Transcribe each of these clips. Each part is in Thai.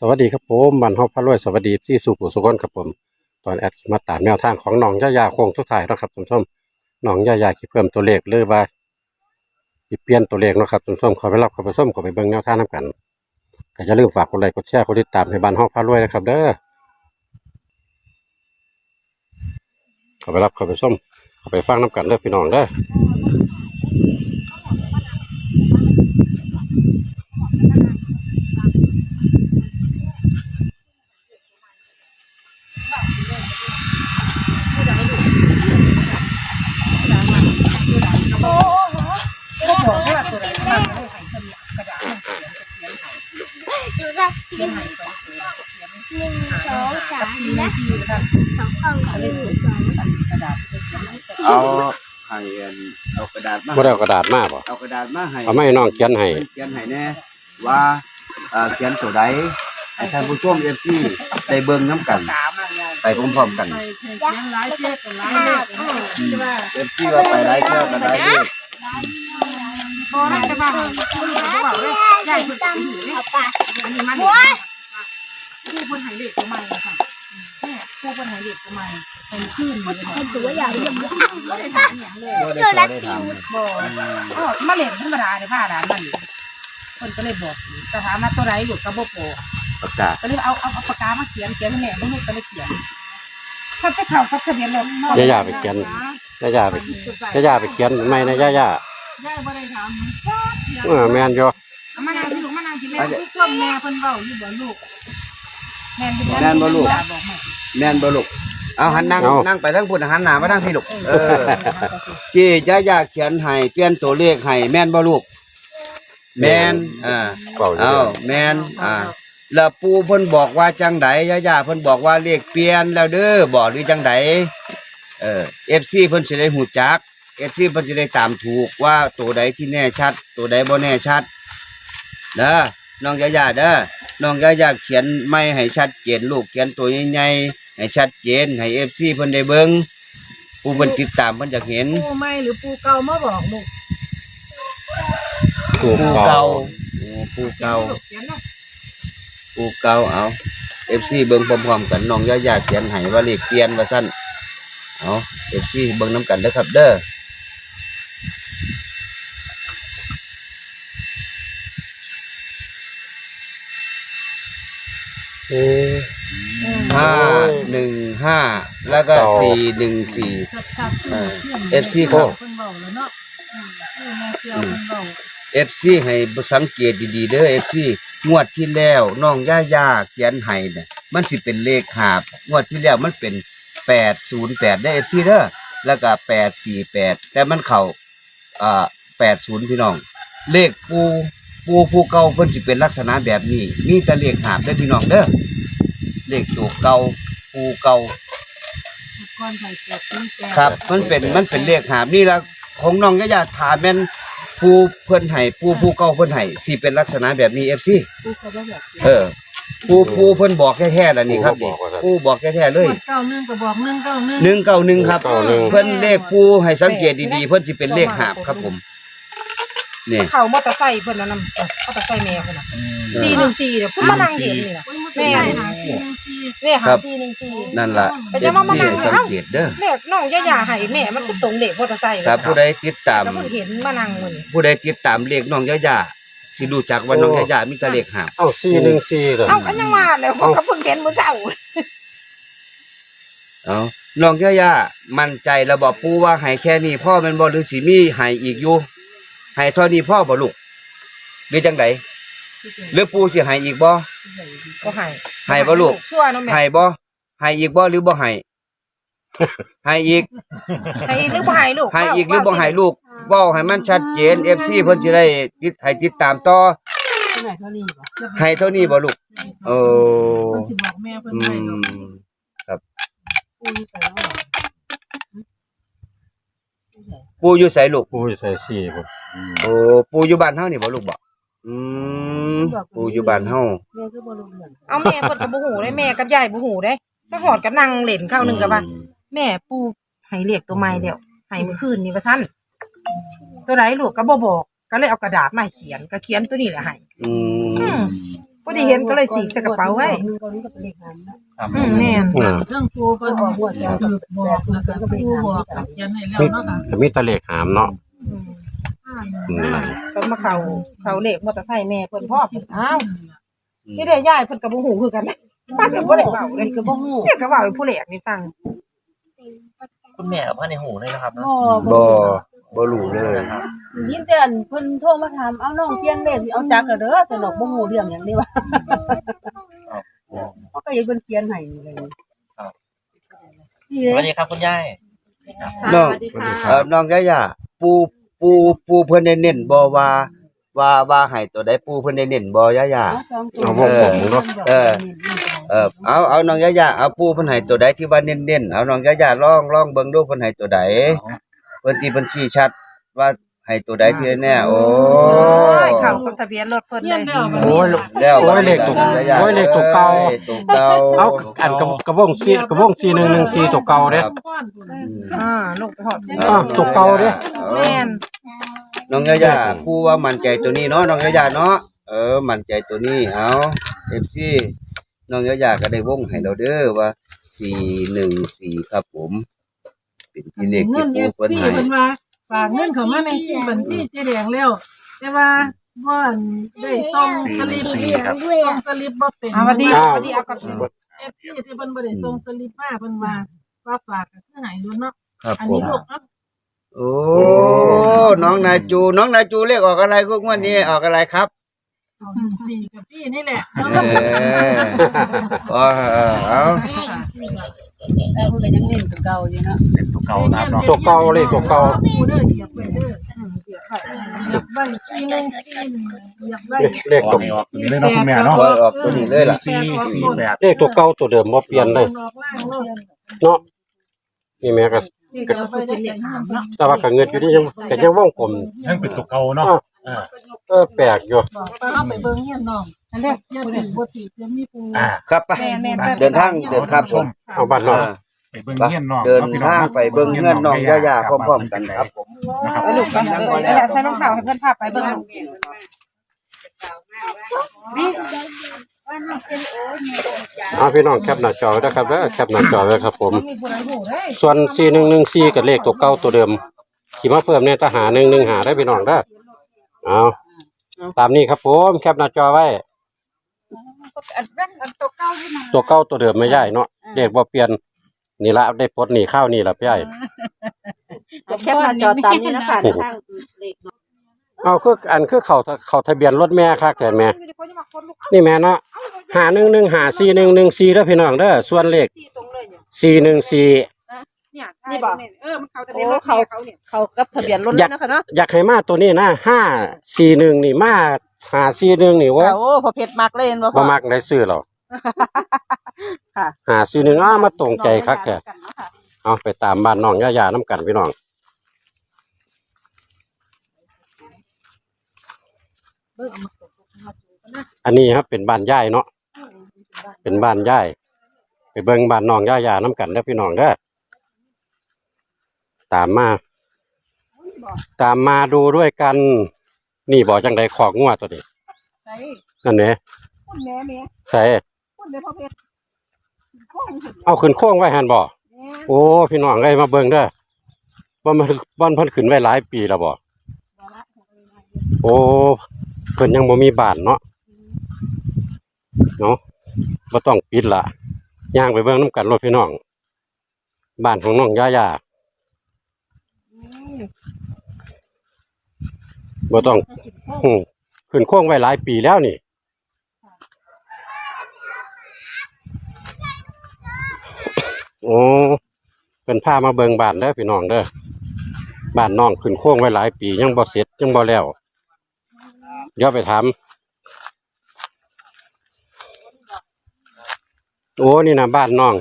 สวัสดีครับผมบันฮอบพระรวยสวัสดีที่สุขุสุขนครับผม ตอนแอดมาตามแนวทางของน้องย่ายาโค้งสุดท้ายนะครับท่านผู้ชมน้องย่ายาคิดเพิ่มตัวเลขหรือว่าคิดเปลี่ยนตัวเลขเนาะครับท่านผู้ชมขอไปรับขอไปส้มขอไปเบิ่งแนวทางน้ำกันก็อย่าลืมฝากกดไลค์กดแชร์กดติดตามให้บันฮอบพระรวยนะครับ เด้อขอไปรับขอไปส้มขอไปฟังน้ำกันเด้อพี่น้องเด้อ สามสี่นะนาทีนะครับสองกล่องเอาหเลยนึ่งสวยสองๆกระดาษที่เขียนให้เอาให้อันเอากระดาษมาบ่ได้เอากระดาษมาบ่เอากระดาษมาให้เอาไม่น้องเขียนให้เขียนให้แน่ว่าเอ่อเขียนตัวใดให้ท่านผู้ชม FC ได้เบิ่งน้ำกันตามมาเลยไปพร้อมๆกันเขียนหลายเทียบกันหลายเลขใช่ไหม FC ว่าไปได้เท่ากันได้เลขพอได้แต่ว่าคุณรู้บอกเลยใหญ่คุณตั้ตั้งงอยู่เนี่ยเอาปากอันนี้มันผู้คนหายเด็กตัวใหม่ค่ะเนี่ย ผู้คนหายเด็กตัวใหม่เป็นขึ้นเลยมันถือว่าใหญ่ยังไม่ได้ถามอย่างเลยบ่ได้สอนได้ถามบอกอ๋อมาเล่นธรรมดาในผ้าร้านมันคนก็เลยบอกแต่ถามมาตัวไหนหลุดกระบอกโปประกาศก็เลยเอาเอาเอาปากกามาเขียนเขียนให้แม่ไม่รู้ก็เลยเขียนถ้าจะเข่ากับทะเบียนรถย่าย่าไปเขียนย่าย่าไปย่าย่าไปเขียนไม่นะย่าย่าย่าบ่ได้ถามเออแม่นอยู่เอามานั่งที่ลูกมานั่งที่แม่ทุกคนแม่เพิ่นเว้าอยู่บ่ลูก แม่นอยู่แม่นบ่ลูกบอกแม่แม่นบ่ลูกเอาหันนั่งนั่งไปทางพุ่นหันหน้ามาทางพี่ลูกเออเออที่ย่าอยากเขียนให้เปลี่ยนตัวเลขให้แม่นบ่ลูก แม่นอ่าเป่าอยู่เอาแม่นอ่าแล้วปู่เพิ่นบอกว่าจังไดย่าย่าเพิ่นบอกว่าเลขเปลี่ยนแล้วเด้อบอกหรือจังไดเออ FC เพิ่นสิได้ฮู้จัก FC เพิ่นสิได้ตามถูกว่าตัวใดที่แน่ชัด ตัวใดบ่แน่ชัดเด้อน้องย่าย่าเด้อ น้องย่าย่าเขียนไม่ให้ชัดเจนลูกเขียนตัวใหญ่ๆให้ชัดเจนให้ FC เพิ่นได้เบิ่งผู้เพิ่นติดตามเพิ่นอยากเห็นปูใหม่หรือปูเก่ามาบอกลูกกูผู้เก่าเก่าโอ้ผู้เก่าเขียนนะผู้เก่าเอา FC เบิ่งพร้อมๆกันน้องย่าย่าเขียนให้ว่าเลขเปลี่ยนว่าซั่นเอา FC เบิ่งนํกันเด้อครับเด้อ เออ ห้าหนึ่งห้าแล้วก็เก่าสี่หนึ่งสี่ชัดๆเออเพื่อน FC ครับเพิ่นเว้าแล้วเนาะอืมเออแม่เสียวเพิ่นเว้า FC ให้สังเกตดีๆเด้อ FC งวดที่แล้วน้องย่าย่าเขียนให้น่ะมันสิเป็นเลขหาบงวดที่แล้วมันเป็นแปดศูนย์แปดได้ FC เด้อแล้วก็แปดสี่แปดแต่มันเข้าอ่าแปดศูนย์พี่น้อง เลขปูปูผู้เก่าเพิ่นสิเป็นลักษณะแบบนี้ มีแต่เลขหาบได้อพี่น้องเด้อ เลขตัวเก่าปูเก่าก่อนใส่แปดชิ้นแปดครับ มันเป็นมันเป็นเลขหาบนี่ละของน้องยะยาถามแม่นผู้เพิ่นให้ผู้ผู้เก่าเพิ่นให้สิเป็นลักษณะแบบนี้ FC ปูเขาบ่บอกเออผู้ผู้เพิ่นบอกแท้ๆแล้วนี่ครับนี่ผู้บอกแท้ๆเลยเก้าหนึ่งก็บอกหนึ่งเก้าหนึ่ง191ครับเก้าหนึ่งเพิ่นเลขผู้ให้สังเกตดีๆเพิ่นสิเป็นเลขหาบครับผม นี่ เขามอเตอร์ไซค์เพิ่นน่ะนำมอเตอร์ไซค์แม่เพิ่นน่ะสี่หนึ่งสี่เดี๋ยวเพิ่นมานั่งเห็นนี่ล่ะ แม่ เนี่ยหาสี่หนึ่งสี่ นั่นล่ะแต่จะมามา FC นั่งให้สังเกตเด้อเลขน้องย่าๆให้แม่มันคือตรงเลขมอเตอร์ไซค์ครับผู้ใดติดตามก็เพิ่งเห็นมานั่งมื้อนี้ผู้ใดติดตามเลขน้องยะยาสิรู้จักว่าน้องยะยามีแต่เลขหาบเอ้าสี่หนึ่งสี่เลยเอ้าก็ยังว่าแล้วผมก็เพิ่งเห็นมื้อเช้าเอาน้องย่าย่ามั่นใจแล้วบอกปู่ว่าให้แค่นี้พ่อแมันบ่หรือสิมีให้อีกอยู่ ให้เท่านี้พ่อบ่ลูกหรือจังไดหรือปู่สิให้อีกบ่ก็ให้ให้บ่ลูกชั่วเนาะแม่ให้บ่ให้อีกบ่หรือบ่ให้ให้อีกให้หรือบ่ให้ลูกให้อีกหรือบ่ให้ลูกเว้าให้มันชัดเจน FC เพิ่นสิได้ติดให้ติดตามต่อเท่าไหร่เท่านี้บ่ให้เท่านี้บ่ลูกโอ้เพิ่นสิบอกแม่เพิ่นอืให้ลูกมปูอยู่ใส่แล้วปู่อยู่ไสลูกผู้ใส่สี่บ่ โอ้ปู่อยู่บ้านเฮานี่บ่ลูกบ่อืมปู่อยู่บ้านเฮาแม่คือบ่รู้เรื่องเอาแม่เพิ่นก็บ่ฮู้ได้แม่กับยายบ่ฮู้ได้มาหอดก็นั่งเล่นข้าวหนึงก็ว่าแม่ปูให้เรียกตัวใหม่แล้วให้เมื่อคืนนี้ว่าซั่นตัวไหนลูกก็บ่บอกก็เลยเอากระดาษมาให้เขียนก็เขียนตัวนี้แหละให้อือืมมพอดีเห็นก็เลยสีใส่กระเป๋าไว้ก็นี่ก็เป็นเลขหางนะอืมแม่นอืมเครื่องครูเพิ่นออกหมดแล้วคือบอกแล้วก็ครูบอกกับเขียนให้แล้วเนาะค่ะก็มีแตะเลขหามเนาะห้า อืมก็มาเขาเขาเลขมอเตอร์ไซค์แม่เพิ่นพ่อเพิ่นอ้าวนี่ได้ยายเพิ่นก็บ่ฮู้คือกันป้าก็บ่ได้เว้าเลยก็บ่ฮู้เนี่ยก็เว้าให้ผู้แหลกนี่ฟังคุณแม่กับพ่อในหูเลยนะครับเนอะบ่บ่บ่รู้เลยยินแต่อันเพิ่นโทรมาถามเอาน้องเปลี่ยนเลขสิเอาจักแล้วเด้อสนอกบ่ฮู้เรื่องหยังนี่ว่าเขาก็ยังเพิ่นเขียนให้เลยนี่สวัสเด้ดีครับคุณยาย น้องเอ่อน้องยะยาปู ปูปูเพิ่นได้เน้นบ่ว่าว่าว่าให้ตัวใดปูเพิ่นได้เน้นบ่ยะยาเอาสองตัวเอาวงกลมเนาะเออ เออเอาเอาน้องยะยาเอาปูเพิ่นให้ตัวใดที่ว่าเน้นๆเอาน้องยะยาลองลองเบิ่งดูเพิ่นให้ตัวใดเพิ่นสิเพิ่นชี้ชัดว่า ให้ตัวใดที่แน่โอ้ยเข้ากับทะเบียนรถเพิ่นเขีเลยยแล้วโอ้ยแล้วโอ้ยเลขตัวยะยาโอ้ยเลขตัวเก่าอ้ยตัวเก่าเอาอันกระกระวงซีกระวงซีหนึ่งหนึ่งซีตัวเก่าเด้ป้อนพุ่นอ่าลูกไปฮอดอ่าตัวเก่าเด้แม่นน้องยะยาครูว่ามั่นใจตัวนี้เนาะน้องยะยาเนาะเออมั่นใจตัวนี้เอา FC น้องยะยาก็ได้วงให้เราเด้อว่า414ครับผม เป็นที่เลขเงิที่นปูเอฟเพิ่นซีให้เพิ่นว่า ฝากเงินเข้ามาในบัญชีเจ๊แดงแล้วแต่ว่าบ่อนได้ส่งสลิปเลี้ยงด้วยส่งสลิปบ่เป็นอ่าสวัสดีอ้าวสวัสดีเอากับเอฟซีที่เพิ่นบ่ได้ส่งสลิปมาเพิ่นว่าว่าฝากก็คือให้ดูเนาะครับอันผนี้มลูกเนาะโอ้น้องนายจูน้องนายจูเลขออกอะไรคุกวันนี้ออกอะไรครับเอาหนึ่งสี่กับพี่นี่แหละเออเออเอาเเพิ่นก็ยังเล่นตัวเก่าอยู่เนาะเป็นตัวเก่านะครับเนาะตัวเก่าเลขตัวเก่าปูเด้อเหยียบไว้เด้ออืมเหยียบไว้เหยียบไว้ทีนึงทีนึงเหยียบไว้เลขตัวนี่ออกตัวนี้เลยเนาะคุณแม่เนาะ ออกตัวนี้เลยล่ะ สี่สี่แปดเลขตัวเก่าตัวเดิมบ่เปลี่ยนเลยออกล่างโลดเนาะนี่แม่ก็นี่ก็เอาไปเป็นเลขหามเนาะแต่ว่าก็เงินอยู่นี่ยังก็ยังวงกลมยังเป็นตัวเก่าเนาะอ่าเออแปลกอยู่ บอกว่าเอาไปเบิ่งเฮียนน้อง อันแรกเฮียนถือบ่ถือจะมีปู อ่าครับไปแม่แม่เดินทางเดินครับผมเอาบ้านนอกอ่า ไปเบิ่งเฮียนน้องเดินทางไปเบิ่งเฮือนน้องย่าๆพร้อมๆกันได้ครับ ผมนะครับไปลูกไปเออนั่นแหละใส่รองเท้าให้เพิ่นพาไปเบิ่งลูกเอาพี่น้องแคปหน้าจอไว้นะครับเด้อแคปหน้าจอไว้ครับผม มีผู้ใดฮู้เด้ส่วน4114กับเลขตัวเก่าตัวเดิมที่มาเพิ่มเนี่ยทหาร115หาได้พี่น้องเด้อเอาตามนี้ครับผม แคปหน้าจอไว้ อันนั้นอันตัวเก่าที่มันตัวเก่าตัวเดิมไม่ใหญ่เนาะเลขบ่เปลี่ยนนี่ละได้ปลดหนี้ข้าวนี่ละพี่ใหญ่แค่หน้าจอตามนี้นะคะเอาคืออันคือเขาเขาทะเบียนรถแม่คักแต่แม่นี่แม่เนาะหาหนึ่งหนึ่งหาสี่หนึ่งหนึ่งสี่เด้อพี่น้องเด้อส่วนเลขที่ตรงเลยเนี่ยสี่หนึ่งสี่เนี่ยนี่บอกเออมันเข้าทะเบียนรถแม่เขาเนี่ยเขากับทะเบียนรถอยากนะคะเนาะอยากให้มาตัวนี้นะห้าสี่หนึ่งนี่มา หาสี่หนึ่งนี่ว่าโอ้พอเพชรมักเล่นบ่พบ่อมักได้ซื้อหรอกค่ะหาสี่หนึ่งอ้ามาตรงใจคักแกเอาไปตามบ้านน้องย่าๆน้ำกันพี่น้องอันนี้ครับเป็นบ้านย่ายเนาะเป็นบ้านย่ายไปเบิ่งบ้านน้องย่าๆน้ำกันเด้อพี่น้องเด้อตามมา ตามมาดูด้วยกัน นี่บอกจังใดขอกงัวตัวนี้ใช่นั่นเนี่ยคุณแม่แม่ใส่คุณแม่พอเพชรเอาขึ้นโค้งไว้หันบ่โอ้พี่น้องเอ้ยมาเบิ่งเด้อว่ามันบ่อนเพิ่นขึ้นไว้หลายปีแล้วบ่โอ้เพิ่นยังบ่มีบ้านเนาะเนาะบ่ต้องปิดละย่างไปเบิ่งนํกันรถพี่น้องบ้านของน้องย่าย่า บ่ต้องอืมขึ้นโค้งไว้หลายปีแล้วนี่ โอ้เป็นพามาเบิงบ้านเด้อพี่น้องเด้อบ้านน้องขึ้นโค้งไว้หลายปียังบ่เสร็จยังบ่แล้วเดี๋ยวไปถามโอ้นี่นะบ้านน้อง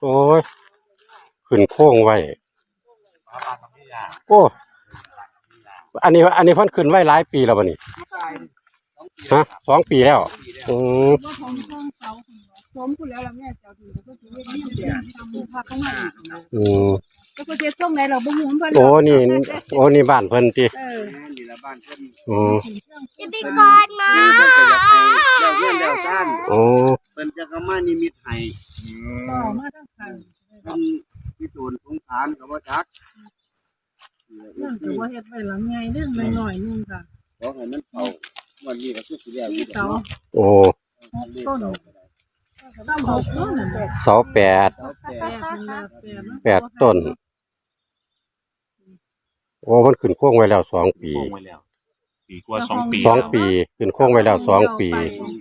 โอ้ยขึ้นโค้งไว้โอ้ อันนี้อันนี้เพิ่นขึ้นไว้หลายปีแล้วบ่นี่ฮะสองปีแล้วอืมผมพูดแล้วแม่เจ้าที่ก็คือเรียกนี่เดี๋ยวทำภาคข้างหน้าอืมแกแล้วก็เจ็ดช่วงไหนเราบ่ฮู้มันเพิ่นโอ้นี่โอ้นี่บ้านเพิ่นติเออนี่ละบ้านเพิ่นอ๋อจะไปก่อนมาเพิ่นก็อยากให้แล้วเงินแล้วซ่านโอ้ เพิ่นจะเข้ามานิมิตให้ ต่อมาทั้งคัน เพิ่นพิสูจน์สงสารก็บ่จัก เรื่อง ก็บ่เฮ็ดไว้หลังใหญ่เรื่องน้อยๆนึงค่ะขอให้มันเข้าวันนี้ก็คือสิแล้วอยู่ที่เสาโอ้ต้นต้องหกต้นเสาแปดแปดมันละแปดนะแปดต้น โอ้มันขึ้นโค้งไว้แล้วสองปีโค้งไว้แล้วปีกว่าสองปีสองแล้วปีขึ้นโค้งไว้แล้วสองปี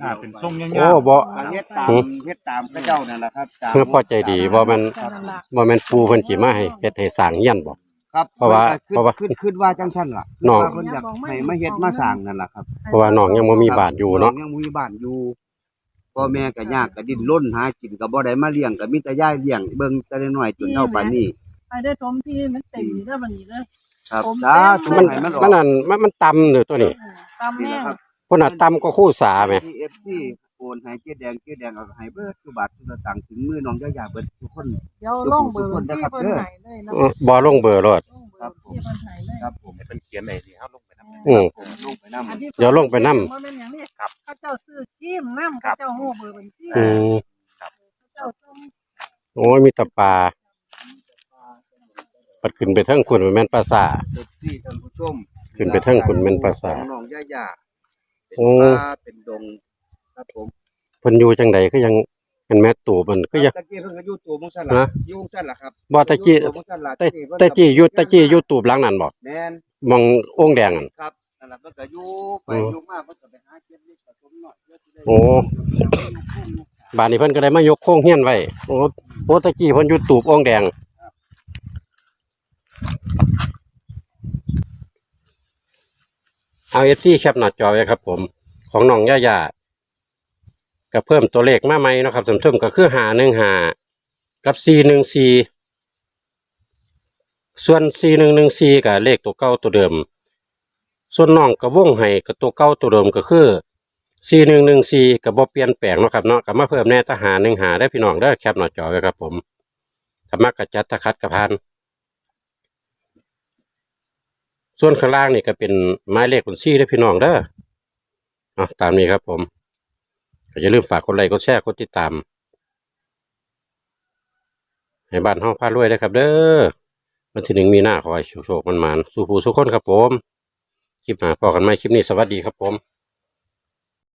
อ่าเป็นทรงยาโอ้วบ่อันเฮ็ดตามหือเฮ็ดตามพระเจ้านั่นแหละครับตามเพื่อพอใจดีว่ามันว่ามันปูเพิ่นสิมาให้เฮ็ดให้สร้างเฮียนบ่ ครับเพราะว่าพิ่นก็เพราะว่าขึ้นขึ้นว่าจังซั่นล่ะน้อง ว่าเพิ่นอยากให้มาเฮ็ดมาสร้างนั่นล่ะครับเพราะว่าน้องยังบ่มีบ้านอยู่เนาะ ยังบ่มีบ้านอยู่พ่อแม่ก็ยากก็ดิ้นรนหากินก็บ่ได้มาเลี้ยงก็มีแต่ยายเลี้ยงเบิ่งแต่น้อยๆจนเท่าปานนี้ไปได้ถมที่มันเต็มเด้อบัดนี้เด้อ ครับผมสาธุมันให้มันออกมันนั่นมันมันต่ำอยู่ตัวนี้ตามนี่แม่แหละครับพุ่นน่ะต่ำก็คู่สาแหม ที่ FC โอนให้เจ๊แดงเจ๊แดงเอาให้เบิดทุกบาททุกสตางค์ถึงมือน้องย่าๆเบิดทุกคน เดี๋ยวลงเบอร์ที่เพิ่นให้เลยนะเออบ่ลงเบอร์รถลงเบอร์ที่เพิ่นให้เลยครับผมให้เป็นเขียนไหนที่เขาลงไปทำอืม ผมลงไปนำอันที่เดี๋ยวลงไปนำ บ่แม่นหยังนี่เขาเจ้าซื้อจิ้มน้ำเขาเจ้าฮู้เบอร์บัญชีอืมเขาเจ้าส่งโอ้ยมีแต่ปลาปัดขึ้นไปเทิงคุณแม่นปลาสาเอฟซีท่านผู้ชมขึ้นไปเทิงคุณแม่นภาษาของน้องย่าๆเป็นโอ้ ป่าเป็นดง ครับผมเพิ่นอยู่จังใดก็ยังอันแม่ตู่มันก็ยัง ตะกี้เพิ่นก็อยู่ตัวมงซั่นล่ะฮะ อยู่มงซั่นล่ะครับบ่ตะกี้อยู่ตัวมงซั่นล่ะแต่ที่เพิ่นแต่จี้อยู่แต่จี้อยู่ตูบหลังนั้นบ่แม่นมองโอ่งแดงนั่น ครับนั่นล่ะเพิ่นก็อยู่ไปอืม อยู่มาเพิ่นก็ไปหาเก็บเล็กผสมน้อยเพื่อที่ได้โอ้บ้านนี้เพิ่นก็ได้มายกโค้งเฮียนไว้โอ้โอ้ตะกี้เพิ่นอยู่ตูบโอ่งแดงเอา FC แคปหน้าจอไว้ครับผม ของน้องย่าย่า ก็เพิ่มตัวเลขมาใหม่นะครับท่านผู้ชมก็คือ515กับ414ส่วน4114ก็เลขตัวเก่าตัวเดิม ส่วนน้องก็วงให้ก็ตัวเก่าตัวเดิมก็คือสี่หนึ่งหนึ่งสี่กับบเปลี่ยนแปลงนะครับเนาะกับมาเพิ่มแน่ทหารหนึ่งหาได้พี่น้องได้แคปหน้าจอไว้ครับผมธรรมะกระจัดตะคัดกระพันส่วนข้างล่างนี่ก็เป็นไม้เลขบัญชีได้พี่น้องเด้อเอตามนี้ครับผม ก็อย่าลืมฝากกดไลค์กดแชร์กดติดตาม ให้บ้านห้องพารวยนะครับ เด้อวันที่หนึ่งมีหน้าขอให้โชคมันมานสู้ผู้สุขคนครับผม คลิปหน้าพอกันไหมคลิปนี้สวัสดีครับผม